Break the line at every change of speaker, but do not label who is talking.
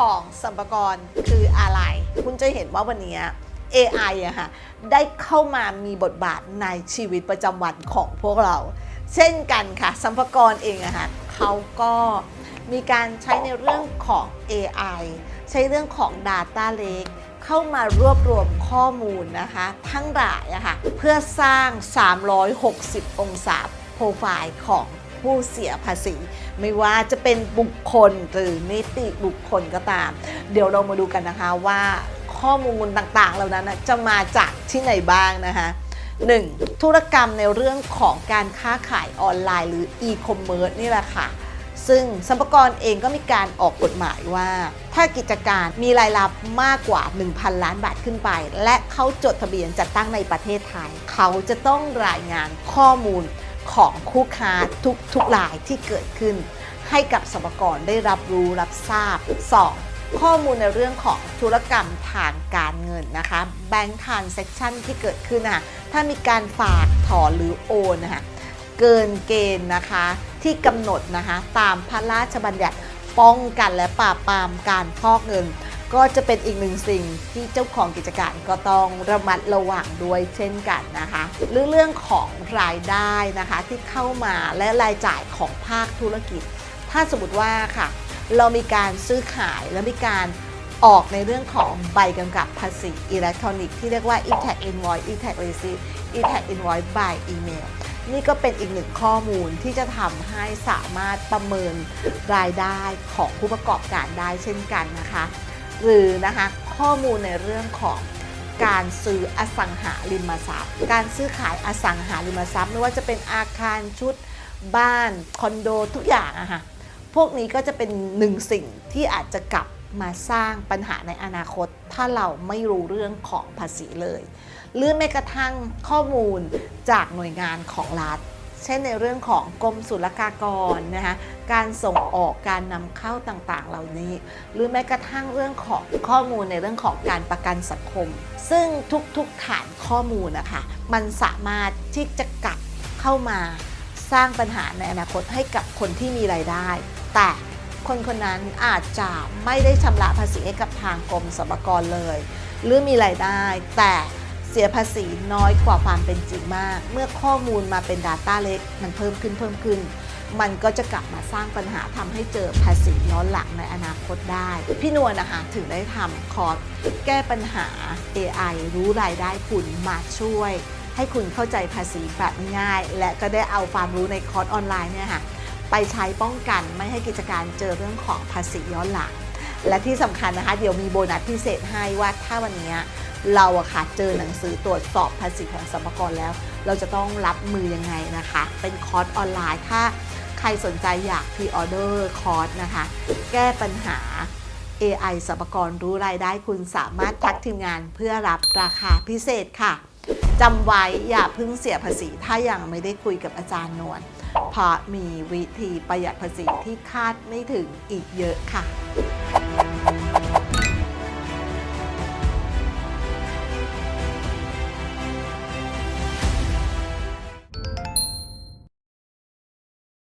ของสัมภากรคืออะไร คุณจะเห็นว่าวันนี้ AI อะค่ะได้เข้ามามีบทบาทในชีวิตประจำวันของพวกเรา เช่นกันค่ะสัมภากรเองอะค่ะเขาก็มีการใช้ในเรื่องของ AI ใช้เรื่องของ Data Lake เข้ามารวบรวมข้อมูลนะคะ ทั้งหลายอะค่ะเพื่อสร้าง 360 องศาโปรไฟล์ของ ผู้เสียภาษี ไม่ว่าจะเป็นบุคคลหรือนิติบุคคลก็ตาม เดี๋ยวเรามาดูกันนะคะว่าข้อมูลต่างๆ เหล่านั้นจะมาจากที่ไหนบ้างนะคะ 1. ธุรกรรมในเรื่องของการค้าขายออนไลน์หรือ e-commerce นี่แหละค่ะ ซึ่งสัมภากรเองก็มีการออกกฎหมายว่า ถ้ากิจการมีรายรับมากกว่า 1,000 ล้านบาทขึ้นไป และเขาจดทะเบียนจัดตั้งในประเทศไทย เขาจะต้องรายงานข้อมูล ของคู่ค้าทุกทุกรายที่เกิดขึ้น ให้กับสมกรได้รับรู้รับทราบ 2. ข้อมูลในเรื่องของธุรกรรมทางการเงินนะคะ Bank Transaction ที่เกิดขึ้นนะคะถ้ามีการฝากถอนหรือโอนนะคะเกินเกณฑ์นะคะที่กำหนดนะคะตามพระราชบัญญัติป้องกันและปราบปรามการฟอกเงิน ก็จะเป็นอีกหนึ่งสิ่งที่เจ้าของกิจการก็ต้องระมัดระวังด้วยเช่นกันนะคะหรือเรื่องของรายได้นะคะที่เข้ามาและรายจ่ายของภาคธุรกิจ ถ้าสมมติว่าค่ะ เรามีการซื้อขายและมีการออกในเรื่องของใบกำกับภาษีอิเล็กทรอนิกส์ที่เรียกว่า e-tag invoice e-tag receipt e-tag invoice by email นี่ก็เป็นอีกหนึ่งข้อมูลที่จะทำให้สามารถประเมินรายได้ของผู้ประกอบการได้เช่นกันนะคะ หรือนะคะข้อมูลในเรื่องของการซื้ออสังหาริมทรัพย์ การซื้อขายอสังหาริมทรัพย์ ไม่ว่าจะเป็นอาคารชุดบ้านคอนโดทุกอย่างอะค่ะพวกนี้ก็จะเป็นหนึ่งสิ่งที่อาจจะกลับมาสร้างปัญหาในอนาคต ถ้าเราไม่รู้เรื่องของภาษีเลย หรือแม้กระทั่งข้อมูลจากหน่วยงานของรัฐ เช่นในเรื่องของกรมศุลกากรนะคะการส่งออกการนำเข้าต่างๆ เหล่านี้ หรือแม้กระทั่งเรื่องของข้อมูลในเรื่องของการประกันสังคม ซึ่งทุกๆฐานข้อมูลนะคะมันสามารถที่จะกลับเข้ามาสร้างปัญหาในอนาคตให้กับคนที่มีรายได้ แต่คนคนนั้นอาจจะไม่ได้ชำระภาษีให้กับทางกรมสรรพากรเลย หรือมีรายได้แต่ เสียภาษีน้อยกว่าความเป็นจริงมาก เมื่อข้อมูลมาเป็น Data เล็ก มันเพิ่มขึ้นเพิ่มขึ้น มันก็จะกลับมาสร้างปัญหาทำให้เจอภาษีย้อนหลังในอนาคตได้ พี่นวลนะคะถึงได้ทำคอร์สแก้ปัญหา AI รู้รายได้คุณมาช่วย ให้คุณเข้าใจภาษีแบบง่าย และก็ได้เอาความรู้ในคอร์สออนไลน์เนี่ยค่ะไปใช้ป้องกันไม่ให้กิจการเจอเรื่องของภาษีย้อนหลัง และที่สำคัญนะคะ เดี๋ยวมีโบนัสพิเศษให้ว่าถ้าวันนี้ เราอะค่ะเจอหนังสือตรวจสอบภาษีของสรรพากรแล้ว เราจะต้องรับมือยังไงนะคะ เป็นคอร์สออนไลน์ถ้าใครสนใจอยากพรีออเดอร์คอร์สนะคะ แก้ปัญหา AI สรรพากรรู้รายได้คุณสามารถทักทีมงานเพื่อรับราคาพิเศษค่ะจำไว้อย่าเพิ่งเสียภาษีถ้ายังไม่ได้คุยกับอาจารย์นวลเพราะมีวิธีประหยัดภาษีที่คาดไม่ถึงอีกเยอะค่ะ